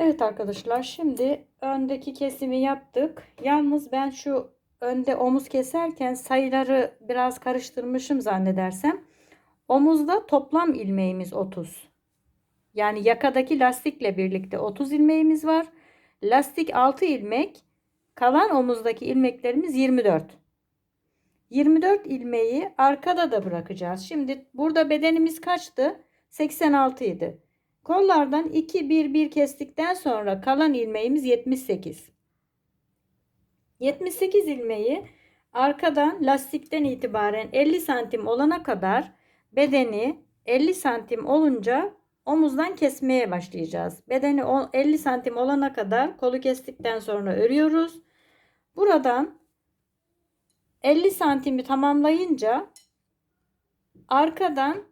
Evet arkadaşlar şimdi öndeki kesimi yaptık. Yalnız ben şu önde omuz keserken sayıları biraz karıştırmışım zannedersem. Omuzda toplam ilmeğimiz 30. Yani yakadaki lastikle birlikte 30 ilmeğimiz var. Lastik 6 ilmek. Kalan omuzdaki ilmeklerimiz 24. 24 ilmeği arkada da bırakacağız. Şimdi burada bedenimiz kaçtı? 86 idi. Kollardan 2 1 1 kestikten sonra kalan ilmeğimiz 78. 78 ilmeği arkadan lastikten itibaren 50 santim olana kadar bedeni 50 santim olunca omuzdan kesmeye başlayacağız. Bedeni 50 santim olana kadar kolu kestikten sonra örüyoruz. Buradan 50 santimi tamamlayınca arkadan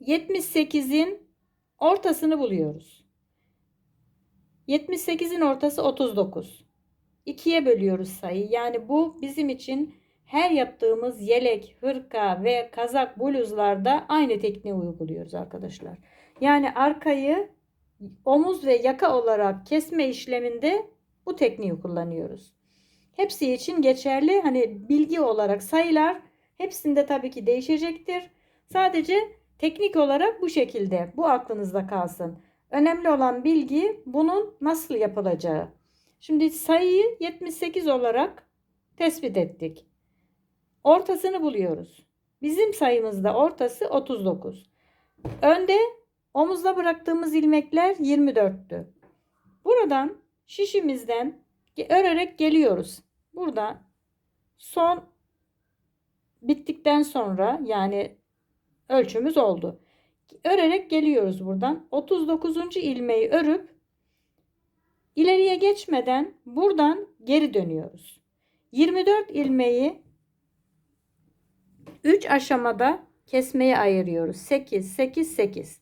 78'in ortasını buluyoruz. 78'in ortası 39. 2'ye bölüyoruz sayı. Yani bu bizim için her yaptığımız yelek, hırka ve kazak, bluzlarda aynı tekniği uyguluyoruz arkadaşlar. Yani arkayı omuz ve yaka olarak kesme işleminde bu tekniği kullanıyoruz. Hepsi için geçerli. Hani bilgi olarak sayılar hepsinde tabii ki değişecektir. Sadece teknik olarak bu şekilde. Bu aklınızda kalsın. Önemli olan bilgi bunun nasıl yapılacağı. Şimdi sayıyı 78 olarak tespit ettik. Ortasını buluyoruz. Bizim sayımızda ortası 39. Önde omuzda bıraktığımız ilmekler 24'tü. Buradan şişimizden örerek geliyoruz. Burada son bittikten sonra yani ölçümüz oldu. Örerek geliyoruz buradan. 39. ilmeği örüp ileriye geçmeden buradan geri dönüyoruz. 24 ilmeği 3 aşamada kesmeye ayırıyoruz. 8 8 8.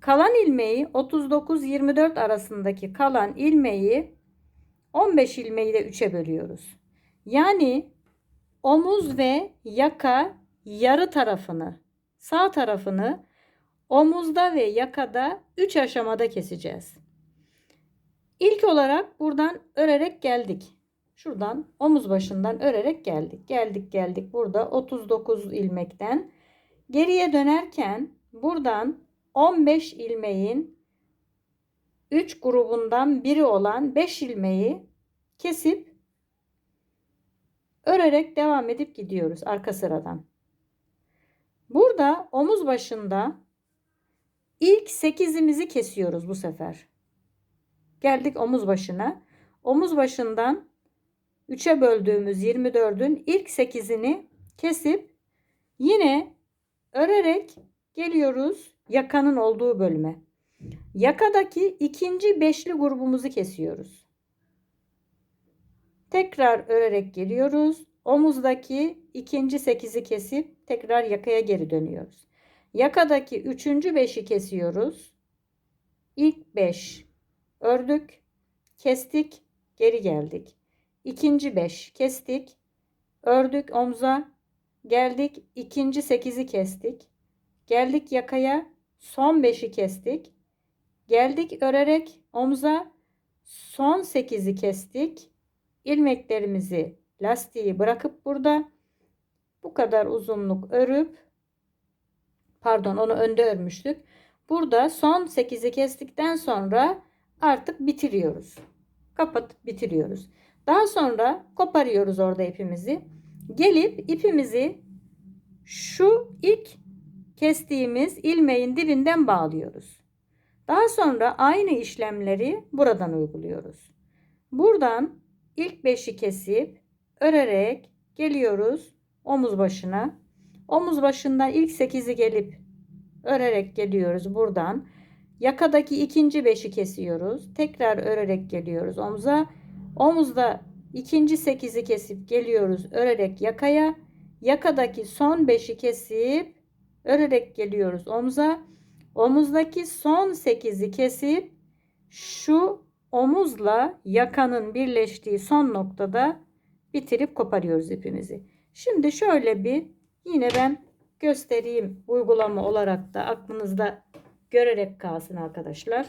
Kalan ilmeği 39 24 arasındaki kalan ilmeği 15 ilmeği de 3'e bölüyoruz. Yani omuz ve yaka yarı tarafını, sağ tarafını omuzda ve yakada 3 aşamada keseceğiz. İlk olarak buradan örerek geldik. Şuradan omuz başından örerek geldik. Geldik geldik burada 39 ilmekten. Geriye dönerken buradan 15 ilmeğin 3 grubundan biri olan 5 ilmeği kesip örerek devam edip gidiyoruz arka sıradan. Burada omuz başında ilk 8'imizi kesiyoruz bu sefer. Geldik omuz başına. Omuz başından 3'e böldüğümüz 24'ün ilk 8'ini kesip yine örerek geliyoruz yakanın olduğu bölüme. Yakadaki ikinci beşli grubumuzu kesiyoruz. Tekrar örerek geliyoruz. Omuzdaki ikinci sekizi kesip tekrar yakaya geri dönüyoruz. Yakadaki üçüncü beşi kesiyoruz. İlk beş ördük, kestik, geri geldik. İkinci beş kestik, ördük omza, geldik, ikinci sekizi kestik. Geldik yakaya, son beşi kestik. Geldik örerek omza, son sekizi kestik. İlmeklerimizi, lastiği bırakıp burada bu kadar uzunluk örüp pardon onu önde örmüştük. Burada son 8'i kestikten sonra artık bitiriyoruz. Kapatıp bitiriyoruz. Daha sonra koparıyoruz orada ipimizi. Gelip ipimizi şu ilk kestiğimiz ilmeğin dibinden bağlıyoruz. Daha sonra aynı işlemleri buradan uyguluyoruz. Buradan ilk beşi kesip örerek geliyoruz omuz başına. Omuz başından ilk 8'i gelip örerek geliyoruz buradan. Yakadaki ikinci beşi kesiyoruz. Tekrar örerek geliyoruz omuza. Omuzda ikinci 8'i kesip geliyoruz örerek yakaya. Yakadaki son beşi kesip örerek geliyoruz omuza. Omuzdaki son 8'i kesip şu omuzla yakanın birleştiği son noktada bitirip koparıyoruz ipimizi. Şimdi şöyle bir yine ben göstereyim uygulama olarak da aklınızda görerek kalsın arkadaşlar.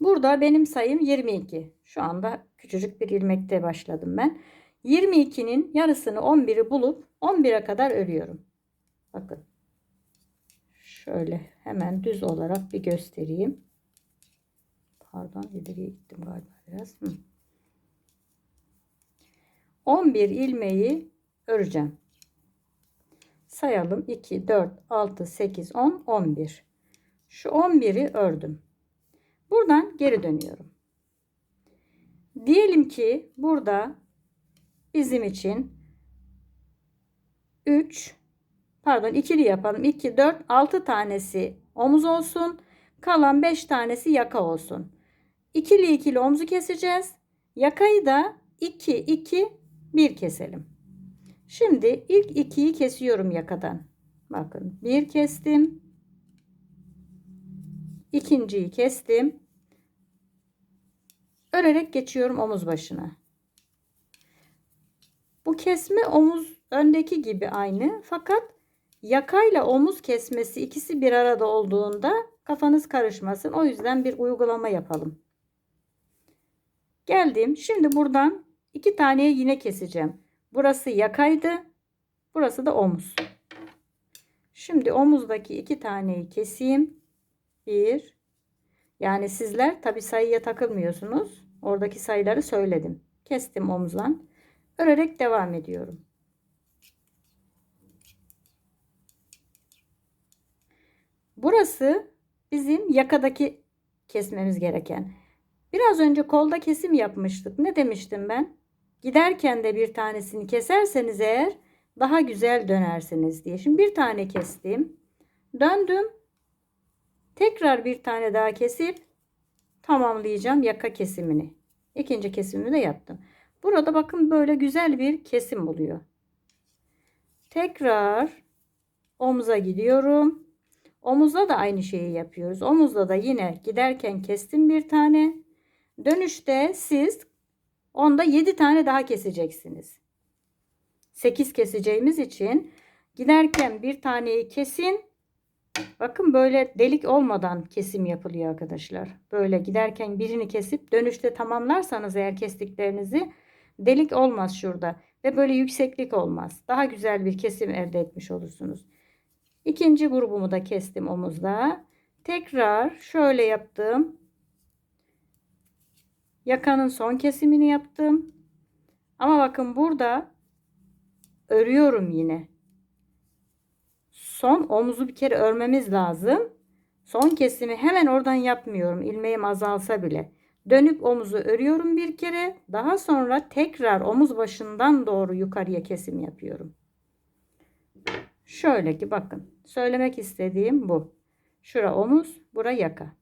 Burada benim sayım 22. Şu anda küçücük bir ilmekte başladım ben. 22'nin yarısını 11'i bulup 11'e kadar örüyorum. Bakın. Şöyle hemen düz olarak bir göstereyim. Pardon ileriye gittim galiba biraz. Hı. 11 ilmeği öreceğim. Sayalım 2, 4, 6, 8, 10, 11. Şu 11'i ördüm. Buradan geri dönüyorum. Diyelim ki burada bizim için 3 pardon ikili yapalım. 2, 4, 6 tanesi omuz olsun. Kalan 5 tanesi yaka olsun. İkili ikili omuzu keseceğiz. Yakayı da 2, 2, 1 keselim. Şimdi ilk 2'yi kesiyorum yakadan. Bakın bir kestim. İkinciyi kestim. Örerek geçiyorum omuz başına. Bu kesme omuz öndeki gibi aynı fakat yakayla omuz kesmesi ikisi bir arada olduğunda kafanız karışmasın. O yüzden bir uygulama yapalım. Geldim. Şimdi buradan iki taneye yine keseceğim. Burası yakaydı. Burası da omuz. Şimdi omuzdaki iki taneyi keseyim. Bir. Yani sizler tabi sayıya takılmıyorsunuz. Oradaki sayıları söyledim. Kestim omuzdan. Örerek devam ediyorum. Burası bizim yakadaki kesmemiz gereken. Biraz önce kolda kesim yapmıştık. Ne demiştim ben? Giderken de bir tanesini keserseniz eğer daha güzel dönersiniz diye. Şimdi bir tane kestim. Döndüm. Tekrar bir tane daha kesip tamamlayacağım yaka kesimini. İkinci kesimini de yaptım. Burada bakın böyle güzel bir kesim oluyor. Tekrar omuza gidiyorum. Omuzda da aynı şeyi yapıyoruz. Omuzda da yine giderken kestim bir tane. Dönüşte siz onda 7 tane daha keseceksiniz. 8 keseceğimiz için giderken bir taneyi kesin. Bakın böyle delik olmadan kesim yapılıyor arkadaşlar. Böyle giderken birini kesip dönüşte tamamlarsanız eğer kestiklerinizi delik olmaz şurada ve böyle yükseklik olmaz. Daha güzel bir kesim elde etmiş olursunuz. İkinci grubumu da kestim omuzda. Tekrar şöyle yaptım. Yakanın son kesimini yaptım. Ama bakın burada örüyorum yine. Son omuzu bir kere örmemiz lazım. Son kesimi hemen oradan yapmıyorum. İlmeğim azalsa bile. Dönüp omuzu örüyorum bir kere. Daha sonra tekrar omuz başından doğru yukarıya kesim yapıyorum. Şöyle ki bakın. Söylemek istediğim bu. Şura omuz, bura yaka.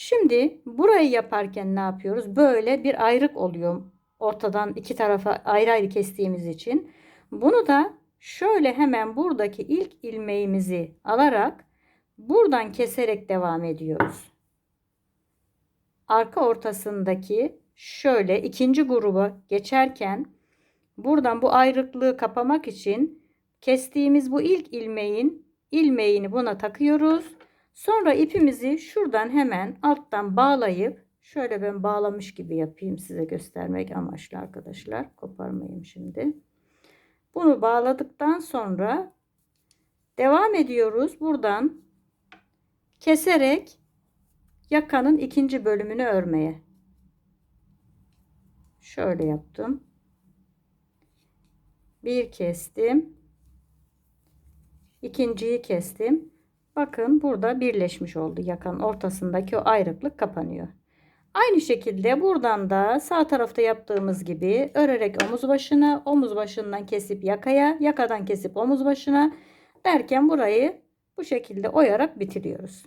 Şimdi burayı yaparken ne yapıyoruz? Böyle bir ayrık oluyor. Ortadan iki tarafa ayrı ayrı kestiğimiz için. Bunu da şöyle hemen buradaki ilk ilmeğimizi alarak buradan keserek devam ediyoruz. Arka ortasındaki şöyle ikinci gruba geçerken buradan bu ayrıklığı kapamak için kestiğimiz bu ilk ilmeğin ilmeğini buna takıyoruz. Sonra ipimizi şuradan hemen alttan bağlayıp şöyle ben bağlamış gibi yapayım size göstermek amaçlı arkadaşlar. Koparmayayım şimdi. Bunu bağladıktan sonra devam ediyoruz. Buradan keserek yakanın ikinci bölümünü örmeye. Şöyle yaptım. Bir kestim. İkinciyi kestim. Bakın burada birleşmiş oldu. Yakan ortasındaki o ayrıklık kapanıyor. Aynı şekilde buradan da sağ tarafta yaptığımız gibi örerek omuz başına, omuz başından kesip yakaya, yakadan kesip omuz başına derken burayı bu şekilde oyarak bitiriyoruz.